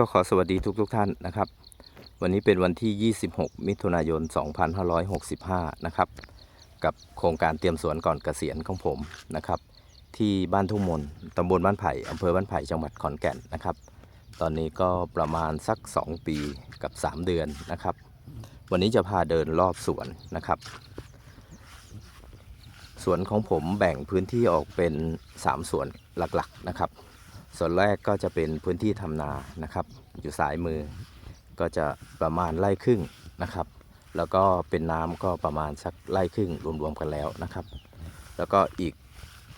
ก็ขอสวัสดีทุกทท่านนะครับ วันนี้เป็นวันที่ 26 มิถุนายน 2565 นะครับ กับโครงการเตรียมสวนก่อนเกษียณของผมนะครับ ที่บ้านทุ่งมนตำบลบ้านไผ่อำเภอบ้านไผ่จังหวัดขอนแก่นนะครับ ตอนนี้ก็ประมาณสัก 2 ปีกับ 3 เดือนนะครับ วันนี้จะพาเดินรอบสวนนะครับสวนของผมแบ่งพื้นที่ออกเป็น 3 ส่วนหลักๆนะครับ ส่วนแรกก็จะเป็นพื้นที่ทำนานะครับ อยู่ซ้ายมือก็จะประมาณไร่ครึ่งนะครับ แล้วก็เป็นน้ำก็ประมาณสักไร่ครึ่งรวมๆกันแล้วนะครับ แล้วก็อีก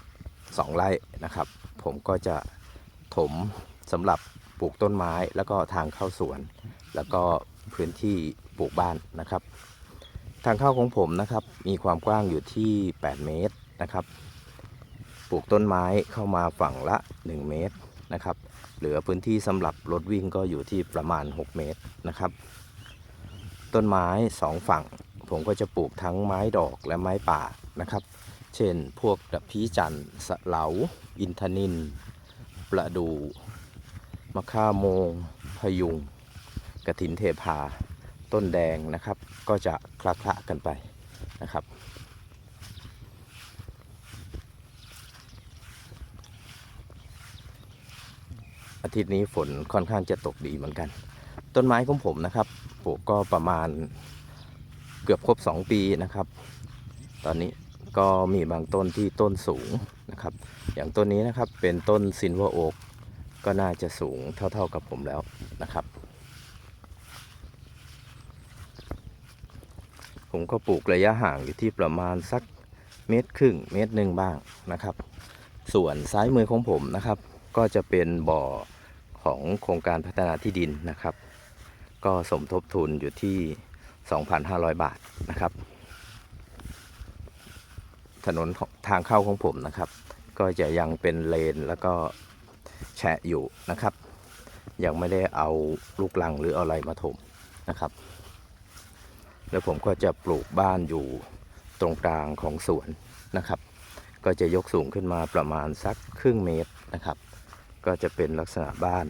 2 ไร่นะครับ ผมก็จะถมสำหรับปลูกต้นไม้แล้วก็ทางเข้าสวน แล้วก็พื้นที่ปลูกบ้านนะครับ ทางเข้าของผมนะครับมีความกว้างอยู่ที่ 8 เมตรนะครับ ปลูกต้นไม้เข้ามาฝั่งละ 1 เมตร นะครับ เหลือพื้นที่สำหรับรถวิ่งก็อยู่ที่ประมาณ 6 เมตรนะครับ ต้นไม้ 2 ฝั่ง ผมก็จะปลูกทั้งไม้ดอกและไม้ป่านะครับ เช่นพวกดับพีจันทร์สะเหลา อินทนินประดู มะข่าโมง พยุง กระถินเทพา ต้นแดงนะครับ ก็จะคละคละกันไปนะครับ อาทิตย์นี้ฝนค่อนข้างจะตกดีเหมือนกัน ต้นไม้ของผมนะครับปลูกก็ประมาณเกือบครบ 2 ปีนะครับ ตอนนี้ก็มีบางต้นที่ต้นสูงนะครับ อย่างต้นนี้นะครับเป็นต้นซินวอโอกก็น่าจะสูงเท่าๆกับผมแล้วนะครับ ผมก็ปลูกระยะห่างอยู่ที่ประมาณสักเมตรครึ่งเมตรหนึ่งบ้างนะครับ ส่วนซ้ายมือของผมนะครับ ก็จะเป็นบ่อ ของโครงการพัฒนาที่ดินนะครับ ก็สมทบทุนอยู่ที่ 2,500 บาทนะครับ ถนนทางเข้าของผมนะครับ ก็จะยังเป็นเลนแล้วก็แฉะอยู่นะครับ ยังไม่ได้เอาลูกลังหรืออะไรมาถมนะครับ แล้วผมก็จะปลูกบ้านอยู่ตรงกลางของสวนนะครับ ก็จะยกสูงขึ้นมาประมาณสักครึ่งเมตรนะครับ ก็จะเป็นลักษณะบ้าน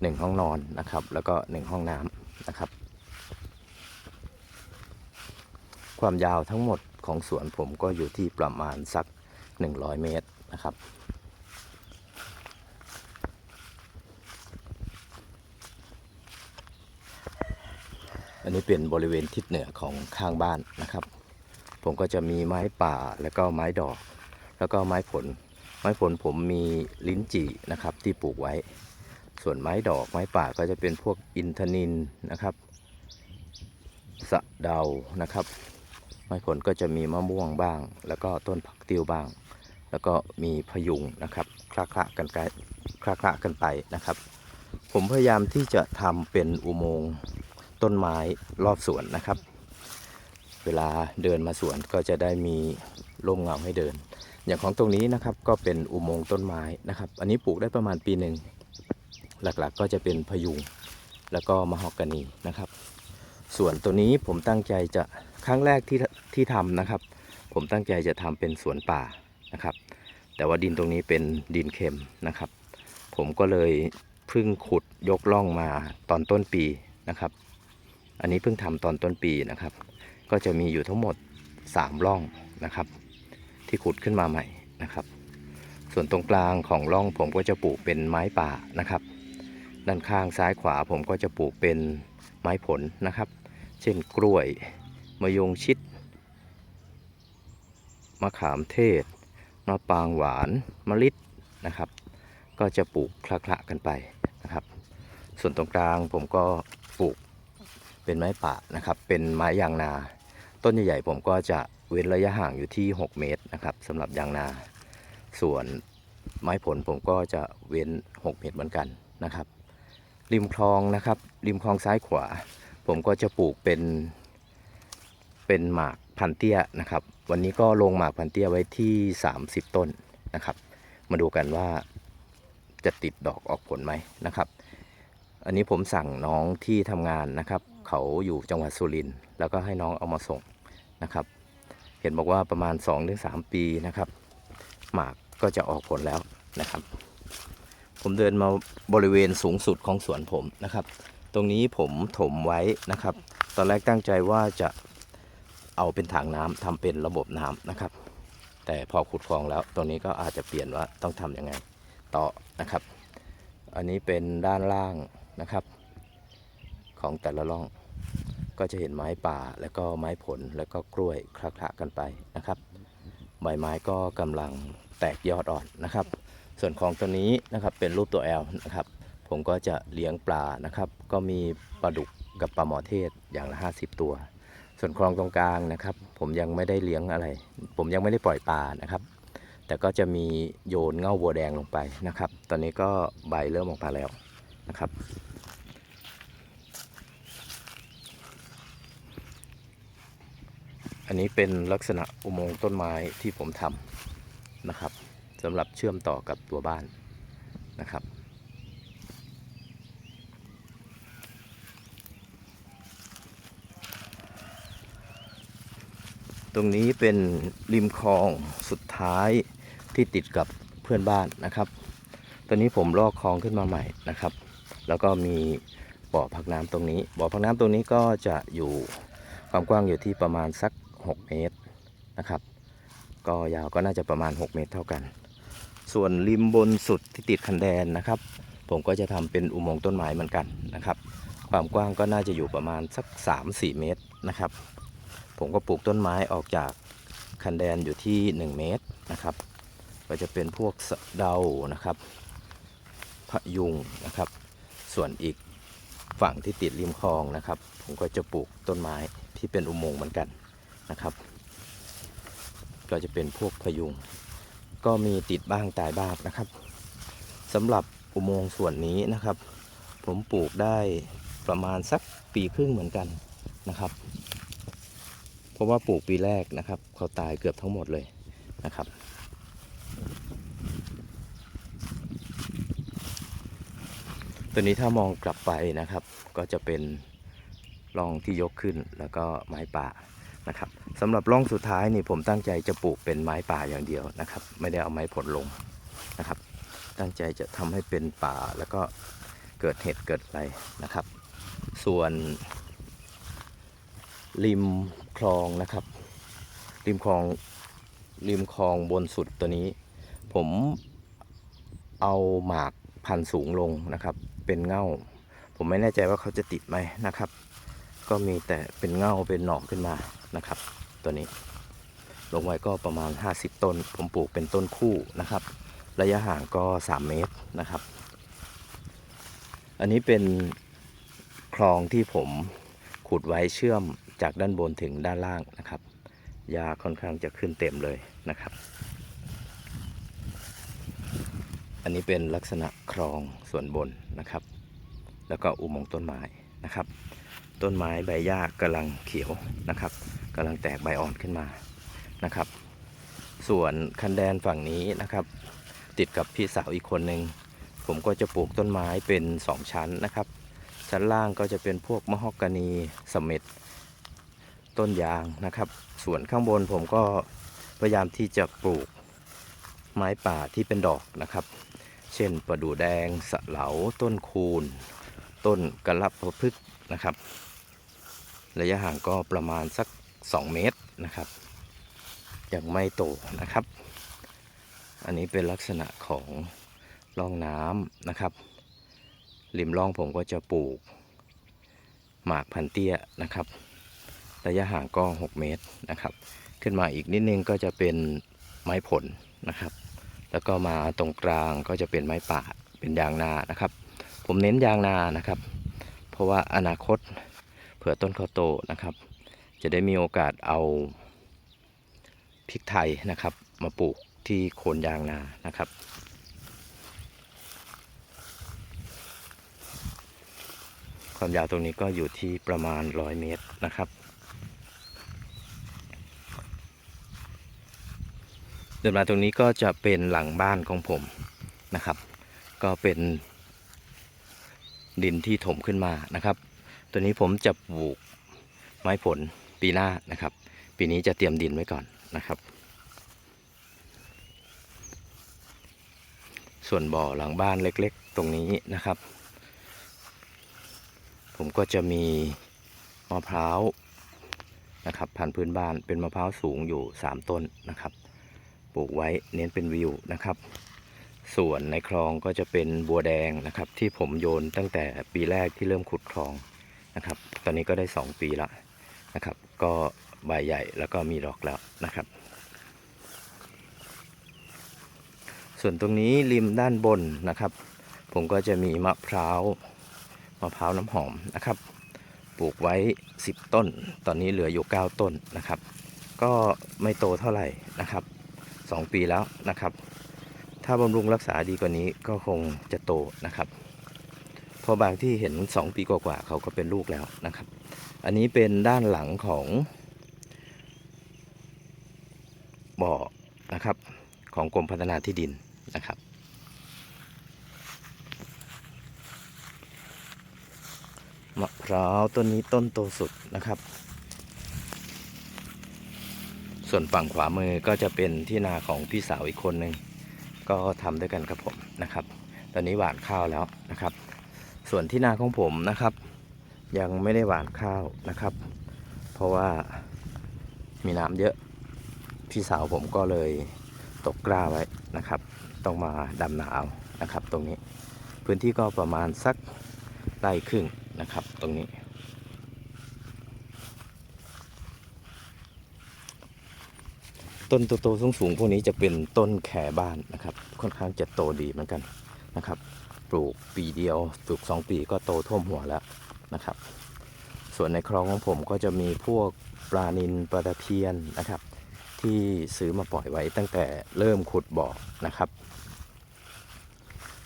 หนึ่งห้องนอนนะครับ แล้วก็หนึ่งห้องน้ำนะครับ ความยาวทั้งหมดของสวนผมก็อยู่ที่ประมาณสัก 100 เมตรนะครับ อันนี้เป็นบริเวณทิศเหนือของข้างบ้านนะครับ ผมก็จะมีไม้ป่าแล้วก็ไม้ดอก แล้วก็ไม้ผล ไม้ผลผมมีลิ้นจี่นะครับที่ปลูกไว้ ส่วนไม้ดอกไม้ป่าก็จะเป็นพวกอินทนินนะครับ สะเดานะครับ ไม้ผลก็จะมีมะม่วงบ้าง แล้วก็ต้นผักติ้วบ้าง แล้วก็มีพยุงนะครับคละคละกันไปคละคละกันไปนะครับ ผมพยายามที่จะทำเป็นอุโมงค์ต้นไม้รอบสวนนะครับ เวลาเดินมาสวนก็จะได้มีร่มเงาให้เดิน อย่างของตรงนี้นะครับก็เป็นอุโมงค์ต้นไม้นะครับ อันนี้ปลูกได้ประมาณปีหนึ่งหลักๆก็จะเป็นพยุงแล้วก็มะฮอกกานีนะครับ ส่วนตัวนี้ผมตั้งใจจะครั้งแรกที่ที่ทำนะครับ ผมตั้งใจจะทำเป็นสวนป่านะครับ แต่ว่าดินตรงนี้เป็นดินเค็มนะครับ ผมก็เลยเพิ่งขุดยกล่องมาตอนต้นปีนะครับ อันนี้เพิ่งทำตอนต้นปีนะครับ ก็จะมีอยู่ทั้งหมด 3 ร่องนะครับ ที่ขุดขึ้นมาใหม่นะครับ ส่วนตรงกลางของร่องผมก็จะปลูกเป็นไม้ป่านะครับ ด้านข้างซ้ายขวาผมก็จะปลูกเป็นไม้ผลนะครับ เช่นกล้วยมะยงชิดมะขามเทศมะปางหวานมะลิดนะครับ ก็จะปลูกคละๆกันไปนะครับ ส่วนตรงกลางผมก็ปลูกเป็นไม้ป่านะครับ เป็นไม้ยางนา ต้นใหญ่ๆผมก็จะเว้นระยะห่างอยู่ที่ 6 เมตร นะครับสำหรับยางนา ส่วนไม้ผลผมก็จะเว้น 6 เมตรเหมือนกันนะครับ ริมคลองนะครับ ริมคลองซ้ายขวา ผมก็จะปลูกเป็นเป็นหมากพันเตี้ยนะครับ วันนี้ก็ลงหมากพันเตี้ยไว้ที่ 30 ต้นนะครับ มาดูกันว่าจะติดดอกออกผลไหมนะครับ อันนี้ผมสั่งน้องที่ทำงานนะครับ เขาอยู่จังหวัดสุรินทร์แล้วก็ให้น้องเอามาส่งนะครับ เห็นบอกว่าประมาณ 2-3 ปีนะครับ หมากก็จะออกผลแล้วนะครับ ผมเดินมาบริเวณสูงสุดของสวนผมนะครับ ตรงนี้ผมถมไว้นะครับ ตอนแรกตั้งใจว่าจะเอาเป็นถังน้ำทำเป็นระบบน้ำนะครับ แต่พอขุดคลองแล้วตรงนี้ก็อาจจะเปลี่ยนว่าต้องทำยังไงต่อนะครับ อันนี้เป็นด้านล่างนะครับ ของแต่ละร่อง ก็จะเห็นไม้ป่าแล้วก็ไม้ผลแล้วก็กล้วยคละคละกันไปนะครับ ใบไม้ก็กำลังแตกยอดอ่อนนะครับ ส่วนของตัวนี้นะครับเป็นรูปตัว L นะครับ ผมก็จะเลี้ยงปลานะครับ ก็มีปลาดุกกับปลาหมอเทศอย่างละ 50 ตัว ส่วนคลองตรงกลางนะครับ ผมยังไม่ได้เลี้ยงอะไร ผมยังไม่ได้ปล่อยปลานะครับ แต่ก็จะมีโยนเง่าวัวแดงลงไปนะครับ ตอนนี้ก็ใบเริ่มออกมาแล้วนะครับ อันนี้เป็นลักษณะอุโมงค์ต้นไม้ที่ผมทำนะครับสำหรับเชื่อมต่อกับตัวบ้านนะครับ ตรงนี้เป็นริมคลองสุดท้ายที่ติดกับเพื่อนบ้านนะครับ ตอนนี้ผมลอกคลองขึ้นมาใหม่นะครับ แล้วก็มีบ่อพักน้ำตรงนี้ บ่อพักน้ำตรงนี้ก็จะอยู่ความกว้างอยู่ที่ประมาณสัก 6 เมตรนะครับ ก็ยาวก็น่าจะประมาณ 6 เมตรเท่ากัน ส่วนริมบนสุดที่ติดคันแดนนะครับ ผมก็จะทำเป็นอุโมงค์ต้นไม้เหมือนกันนะครับ ความกว้างก็น่าจะอยู่ประมาณสัก 3-4 เมตรนะครับ ผมก็ปลูกต้นไม้ออกจากคันแดนอยู่ที่ 1 เมตรนะครับ ก็จะเป็นพวกเดานะครับพยุงนะครับ ส่วนอีกฝั่งที่ติดริมคลองนะครับ ผมก็จะปลูกต้นไม้ที่เป็นอุโมงค์เหมือนกัน นะครับ ก็จะเป็นพวกพยุง ก็มีติดบ้างตายบ้างนะครับสำหรับอุโมงค์ส่วนนี้นะครับ ผมปลูกได้ประมาณสักปีครึ่งเหมือนกันนะครับ เพราะว่าปลูกปีแรกนะครับ เขาตายเกือบทั้งหมดเลยนะครับ ตัวนี้ถ้ามองกลับไปนะครับ ก็จะเป็นร่องที่ยกขึ้นแล้วก็ไม้ป่า นะครับสำหรับร่องสุดท้ายนี่ผมตั้งใจจะปลูกเป็นไม้ป่าอย่างเดียวนะครับ ไม่ได้เอาไม้ผลลงนะครับ ตั้งใจจะทำให้เป็นป่าแล้วก็เกิดเห็ดเกิดอะไรนะครับ ส่วน ริมคลองนะครับ ริมคลองริมคลองบนสุดตัวนี้ ผมเอาหมากพันสูงลงนะครับ เป็นเง่า ผมไม่แน่ใจว่าเขาจะติดไหมนะครับ ก็มีแต่เป็นเง่าเป็นหน่อขึ้นมานะครับ ตัวนี้ ลงไว้ก็ประมาณ 50 ต้น ผมปลูกเป็นต้นคู่นะครับ ระยะห่างก็ 3 เมตรนะครับ อันนี้เป็นคลองที่ผมขุดไว้เชื่อมจากด้านบนถึงด้านล่างนะครับหญ้าค่อนข้างจะขึ้นเต็มเลยนะครับ อันนี้เป็นลักษณะคลองส่วนบนนะครับ แล้วก็อุโมงค์ต้นไม้นะครับ ต้นไม้ใบหญ้ากำลังเขียวนะครับกำลังแตกใบอ่อนขึ้นมานะครับ ส่วนคันแดนฝั่งนี้นะครับ ติดกับพี่สาวอีกคนหนึ่งผมก็จะปลูกต้นไม้เป็น 2 ชั้นนะครับ ชั้นล่างก็จะเป็นพวกมะฮอกกานีสม็ดต้นยางนะครับ ส่วนข้างบนผมก็พยายามที่จะปลูกไม้ป่าที่เป็นดอกนะครับ เช่นประดู่แดงสะเหลาต้นคูน ต้นกระลับพฤกษ์นะครับ ระยะห่างก็ประมาณสัก 2 เมตรนะครับ ยังไม่โตนะครับ อันนี้เป็นลักษณะของร่องน้ำนะครับริมร่องผมก็จะปลูก หมากพันเตี้ยนะครับ ระยะห่างก็ 6 เมตรนะครับ ขึ้นมาอีกนิดนึงก็จะเป็นไม้ผลนะครับ แล้วก็มาตรงกลางก็จะเป็นไม้ป่าเป็นยางนานะครับ ผมเน้นยางนานะครับ เพราะว่าอนาคต เผื่อต้นเขาโตนะครับ จะได้มีโอกาสเอาพริกไทยนะครับ มาปลูกที่โคนยางนานะครับ ความยาวตรงนี้ก็อยู่ที่ประมาณ 100 เมตรนะครับ เดินมาตรงนี้ก็จะเป็นหลังบ้านของผมนะครับ ก็เป็นดินที่ถมขึ้นมานะครับ ตัวนี้ผมจะปลูกไม้ผลปีหน้านะครับ ปีนี้จะเตรียมดินไว้ก่อนนะครับ ส่วนบ่อหลังบ้านเล็กๆ ตรงนี้นะครับ ผมก็จะมีมะพร้าวนะครับพันธุ์พื้นบ้านเป็นมะพร้าวสูงอยู่ 3 ต้นนะครับปลูกไว้เน้นเป็นวิวนะครับ ส่วนในคลองก็จะเป็นบัวแดงนะครับ ที่ผมโยนตั้งแต่ปีแรกที่เริ่มขุดคลอง นะครับ ตอนนี้ก็ได้ 2 ปีละนะครับ ก็ใบใหญ่แล้วก็มีดอกแล้วนะครับ ส่วนตรงนี้ริมด้านบนนะครับ ผมก็จะมีมะพร้าวมะพร้าวน้ำหอมนะครับ ปลูกไว้ 10 ต้น ตอนนี้เหลืออยู่ 9 ต้นนะครับ ก็ไม่โตเท่าไหร่นะครับ 2 ปีแล้วนะครับ ถ้าบำรุงรักษาดีกว่านี้ก็คงจะโตนะครับ เพราะบางที่เห็น 2 ปีกว่าๆเขาก็เป็นลูกแล้วนะครับ อันนี้เป็นด้านหลังของบ่อนะครับของกรมพัฒนาที่ดินนะครับ มะพร้าวต้นนี้ต้นโตสุดนะครับ ส่วนฝั่งขวามือก็จะเป็นที่นาของพี่สาวอีกคนหนึ่งก็ทำด้วยกันกับผมนะครับ ตอนนี้หว่านข้าวแล้วนะครับ ส่วนที่นาของผมนะครับ ยังไม่ได้หว่านข้าวนะครับ เพราะว่ามีน้ำเยอะ พี่สาวผมก็เลยตกกล้าไว้นะครับ ต้องมาดำนาเอานะครับ ตรงนี้พื้นที่ก็ประมาณสักไร่ครึ่งนะครับ ตรงนี้ ต้นโตๆสูงๆพวกนี้จะเป็นต้นแขบ้านนะครับ ค่อนข้างจะโตดีเหมือนกันนะครับ ปลูกปีเดียวปลูกสองปีก็โตท่วมหัวแล้วนะครับ ส่วนในคลองของผมก็จะมีพวกปลานิลปลาตะเพียนนะครับ ที่ซื้อมาปล่อยไว้ตั้งแต่เริ่มขุดบ่อนะครับ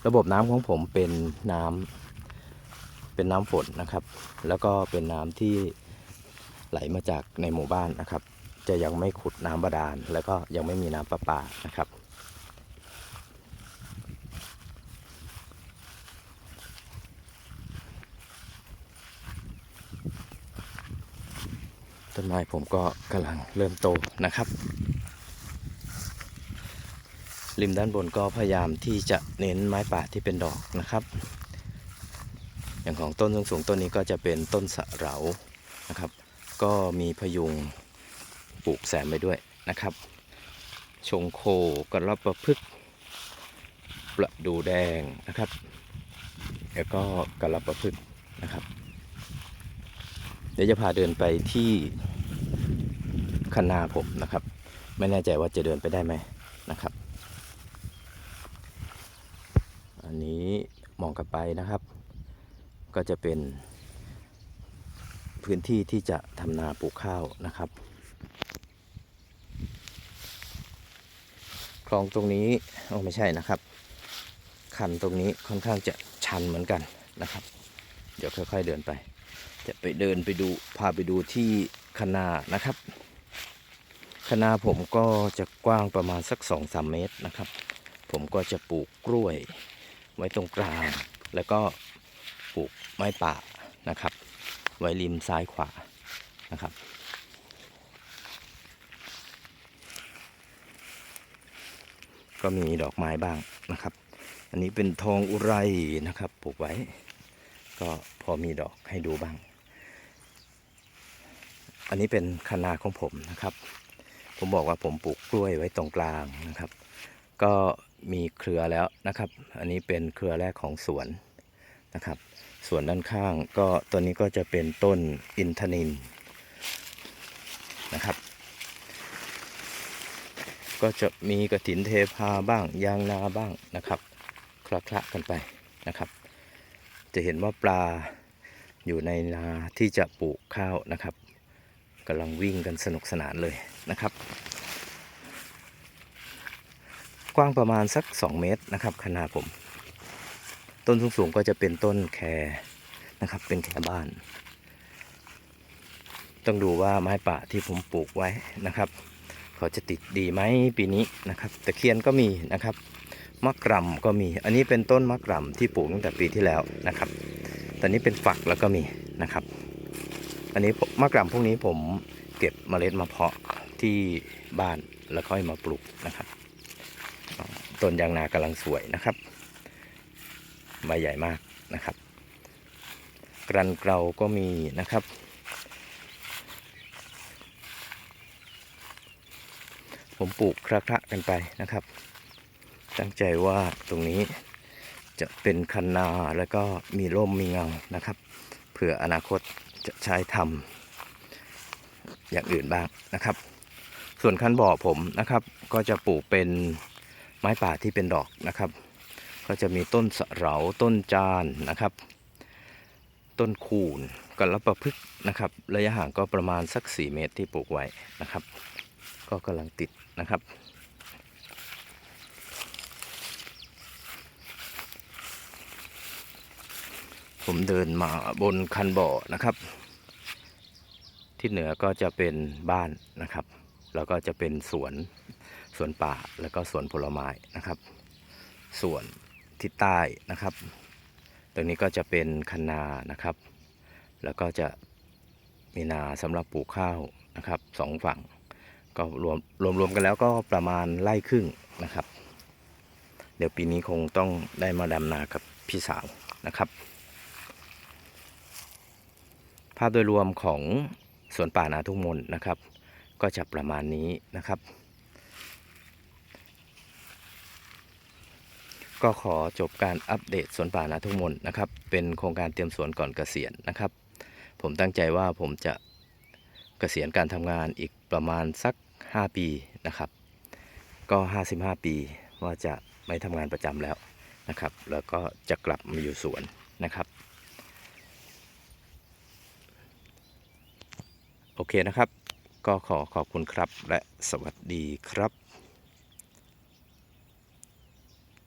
ระบบน้ำของผมเป็นน้ำเป็นน้ำฝนนะครับ แล้วก็เป็นน้ำที่ไหลมาจากในหมู่บ้านนะครับ จะยังไม่ขุดน้ำบาดาลแล้วก็ยังไม่มีน้ำประปานะครับ นไม้ผมก็กำลังเริ่มโตนะครับ ริมด้านบนก็พยายามที่จะเน้นไม้ป่าที่เป็นดอกนะครับ อย่างของต้นสูงๆต้นนี้ก็จะเป็นต้นสะเหรานะครับ ก็มีพยุงปลูกแซมไปด้วยนะครับ ชงโคกระรอบประพฤกษ์ประดูแดงนะครับ แล้วก็กระรอบประพฤกษ์นะครับ เดี๋ยวจะพาเดินไปที่ คันนาผมนะครับ ไม่แน่ใจว่าจะเดินไปได้ไหมนะครับ อันนี้มองกลับไปนะครับ ก็จะเป็น พื้นที่ที่จะทำนาปลูกข้าวนะครับคลองตรงนี้โอ้ไม่ใช่นะครับ คันตรงนี้ค่อนข้างจะชันเหมือนกันนะครับ เดี๋ยวค่อยๆเดินไป จะไปเดินไปดูพาไปดูที่คณานะครับ คณาผมก็จะกว้างประมาณสัก2อสเมตรนะครับ ผมก็จะปลูกกล้วยไว้ตรงกลาง แล้วก็ปลูกไม้ป่านะครับ ไว้ริมซ้ายขวานะครับก็มีดอกไม้บ้างนะครับ อันนี้เป็นทองอุไรนะครับปลูกไว้ ก็พอมีดอกให้ดูบ้าง อันนี้เป็นคณาของผมนะครับ ผมบอกว่าผมปลูกกล้วยไว้ตรงกลางนะครับ ก็มีเครือแล้วนะครับ อันนี้เป็นเครือแรกของสวนนะครับ ส่วนด้านข้างก็ตัวนี้ก็จะเป็นต้นอินทนินนะครับ ก็จะมีกระถินเทพาบ้างยางนาบ้างนะครับ คละคละกันไปนะครับ จะเห็นว่าปลาอยู่ในนาที่จะปลูกข้าวนะครับ กำลังวิ่งกันสนุกสนานเลยนะครับ กว้างประมาณสัก 2 เมตรนะครับขนาดผม ต้นสูงๆก็จะเป็นต้นแครนะครับ เป็นแครบ้าน ต้องดูว่าไม้ป่าที่ผมปลูกไว้นะครับ เขาจะติดดีไหมปีนี้นะครับตะเคียนก็มีนะครับมะกร่ำก็มี อันนี้เป็นต้นมะกร่ำที่ปลูกตั้งแต่ปีที่แล้วนะครับ ตอนนี้เป็นฝักแล้วก็มีนะครับ อันนี้มะกร่ำพวกนี้ผมเก็บเมล็ดมาเพาะที่บ้านแล้วค่อยมาปลูกนะครับต้นยางนากำลังสวยนะครับใบใหญ่มากนะครับ กรันเกลาก็มีนะครับ ผมปลูกคระๆกันไปนะครับ ตั้งใจว่าตรงนี้จะเป็นคันนาแล้วก็มีร่มมีเงานะครับ เผื่ออนาคต จะใช้ทำอย่างอื่นบ้างนะครับ ส่วนคันบ่อผมนะครับ ก็จะปลูกเป็นไม้ป่าที่เป็นดอกนะครับ ก็จะมีต้นสะเหราต้นจานนะครับ ต้นคูนกัลประพฤกษ์นะครับ ระยะห่างก็ประมาณสัก 4 เมตรที่ปลูกไว้นะครับ ก็กำลังติดนะครับ ผมเดินมาบนคันบ่อนะครับ ที่เหนือก็จะเป็นบ้านนะครับ แล้วก็จะเป็นสวนสวนป่าแล้วก็สวนผลไม้นะครับ ส่วนทิศใต้นะครับ ตรงนี้ก็จะเป็นคันนานะครับ แล้วก็จะมีนาสำหรับปลูกข้าวนะครับสองฝั่งก็รวมรวมรวมกันแล้วก็ประมาณไร่ครึ่งนะครับ เดี๋ยวปีนี้คงต้องได้มาดำนากับพี่สาวนะครับ ภาพโดยรวมของสวนป่านาทุ่งมนนะครับ ก็จะประมาณนี้นะครับ ก็ขอจบการอัปเดตสวนป่านาทุ่งมนนะครับ เป็นโครงการเตรียมสวนก่อนเกษียณนะครับ ผมตั้งใจว่าผมจะเกษียณการทำงานอีกประมาณสัก 5 ปีนะครับ ก็ 55 ปีว่าจะไม่ทำงานประจำแล้วนะครับ แล้วก็จะกลับมาอยู่สวนนะครับ โอเคนะครับ ก็ขอขอบคุณครับและสวัสดีครับ